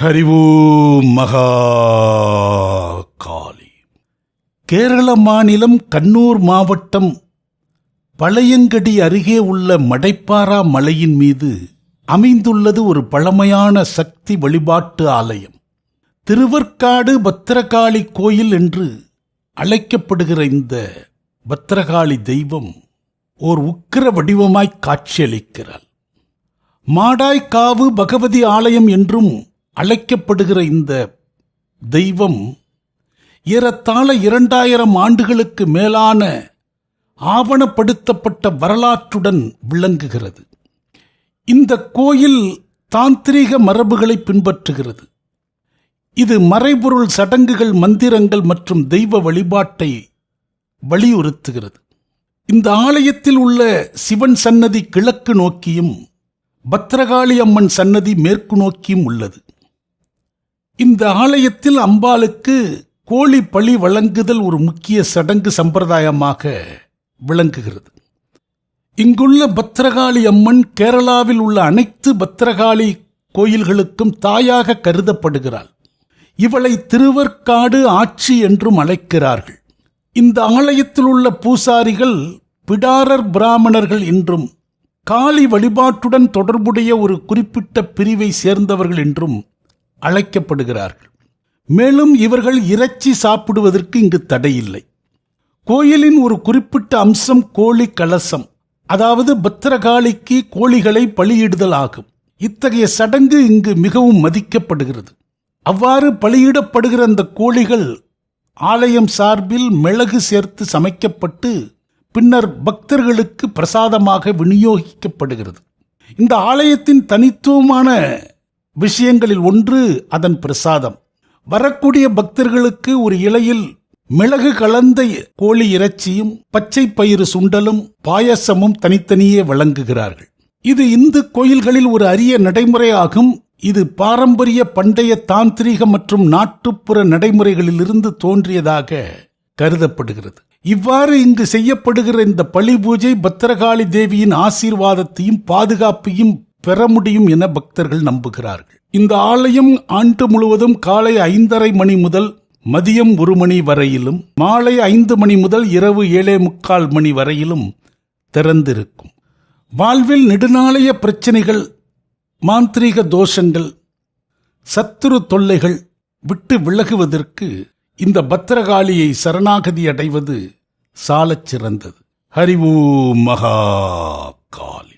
ஹரிவூம் மகா காளி கேரள மாநிலம் கண்ணூர் மாவட்டம் பழையங்கடி அருகே உள்ள மடைப்பாரா மலையின் மீது அமைந்துள்ளது ஒரு பழமையான சக்தி வழிபாட்டு ஆலயம். திருவற்காடு பத்திரகாளி கோயில் என்று அழைக்கப்படுகிற இந்த பத்திரகாளி தெய்வம் ஓர் உக்கிர வடிவமாய் காட்சியளிக்கிறாள். மாடாய்க்காவு பகவதி ஆலயம் என்றும் அழைக்கப்படுகிற இந்த தெய்வம் ஏறத்தாழ இரண்டாயிரம் ஆண்டுகளுக்கு மேலான ஆவணப்படுத்தப்பட்ட வரலாற்றுடன் விளங்குகிறது. இந்த கோயில் தாந்திரீக மரபுகளை பின்பற்றுகிறது. இது மறைபொருள் சடங்குகள் மந்திரங்கள் மற்றும் தெய்வ வழிபாட்டை வலியுறுத்துகிறது. இந்த ஆலயத்தில் உள்ள சிவன் சன்னதி கிழக்கு நோக்கியும் பத்ரகாளி அம்மன் சன்னதி மேற்கு நோக்கியும் உள்ளது. இந்த ஆலயத்தில் அம்பாளுக்கு கோழி பழி வழங்குதல் ஒரு முக்கிய சடங்கு சம்பிரதாயமாக விளங்குகிறது. இங்குள்ள பத்ரகாளி அம்மன் கேரளாவில் உள்ள அனைத்து பத்ரகாளி கோயில்களுக்கும் தாயாக கருதப்படுகிறாள். இவளை திருவற்காடு ஆட்சி என்றும் அழைக்கிறார்கள். இந்த ஆலயத்தில் உள்ள பூசாரிகள் பிடாரர் பிராமணர்கள் என்றும் காளி வழிபாட்டுடன் தொடர்புடைய ஒரு குறிப்பிட்ட பிரிவை சேர்ந்தவர்கள் என்றும் அழைக்கப்படுகிறார்கள். மேலும் இவர்கள் இறைச்சி சாப்பிடுவதற்கு இங்கு தடையில்லை. கோயிலின் ஒரு குறிப்பிட்ட அம்சம் கோழி கலசம் அதாவது பத்திரகாளிக்கு கோழிகளை பலியிடுதல் ஆகும். இத்தகைய சடங்கு இங்கு மிகவும் மதிக்கப்படுகிறது. அவ்வாறு பலியிடப்படுகிற அந்த கோழிகள் ஆலயம் சார்பில் மிளகு சேர்த்து சமைக்கப்பட்டு பின்னர் பக்தர்களுக்கு பிரசாதமாக விநியோகிக்கப்படுகிறது. இந்த ஆலயத்தின் தனித்துவமான விஷயங்களில் ஒன்று அதன் பிரசாதம். வரக்கூடிய பக்தர்களுக்கு ஒரு இலையில் மிளகு கலந்த கோழி இறைச்சியும் பச்சை பயிறு சுண்டலும் பாயசமும் தனித்தனியே வழங்குகிறார்கள். இது இந்து கோயில்களில் ஒரு அரிய நடைமுறையாகும். இது பாரம்பரிய பண்டைய தாந்திரீக மற்றும் நாட்டுப்புற நடைமுறைகளிலிருந்து தோன்றியதாக கருதப்படுகிறது. இவ்வாறு இங்கு செய்யப்படுகிற இந்த பழி பூஜை பத்திரகாளி தேவியின் ஆசீர்வாதத்தையும் பாதுகாப்பையும் பெற முடியும் என பக்தர்கள் நம்புகிறார்கள். இந்த ஆலயம் ஆண்டு முழுவதும் காலை ஐந்தரை மணி முதல் மதியம் ஒரு மணி வரையிலும் மாலை ஐந்து மணி முதல் இரவு ஏழே முக்கால் மணி வரையிலும் திறந்திருக்கும். வாழ்வில் நெடுநாளைய பிரச்சனைகள் மாந்திரீக தோஷங்கள் சத்துரு தொல்லைகள் விட்டு விலகுவதற்கு இந்த பத்திரகாளியை சரணாகதி அடைவது சாலச் சிறந்தது ஹரிவூ மகா காளி.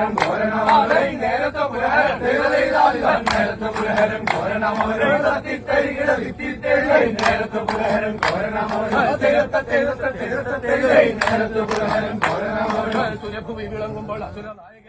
പുരഹരം കോരണമവരെ നേരത്തെ പുരഹരം ദേവതയിലാതിതൻ നേരത്തെ പുരഹരം കോരണമവരെ. തത്തിത്തരികിട വിത്തിത്തേഴ് നേരത്തെ പുരഹരം കോരണമവരെ. തേരത്തെ തേരത്തെ തേരത്തെ തേഴ് നേരത്തെ പുരഹരം കോരണമവരെ. സുരഭൂമി വിളങ്ങുമ്പോൾ അസുര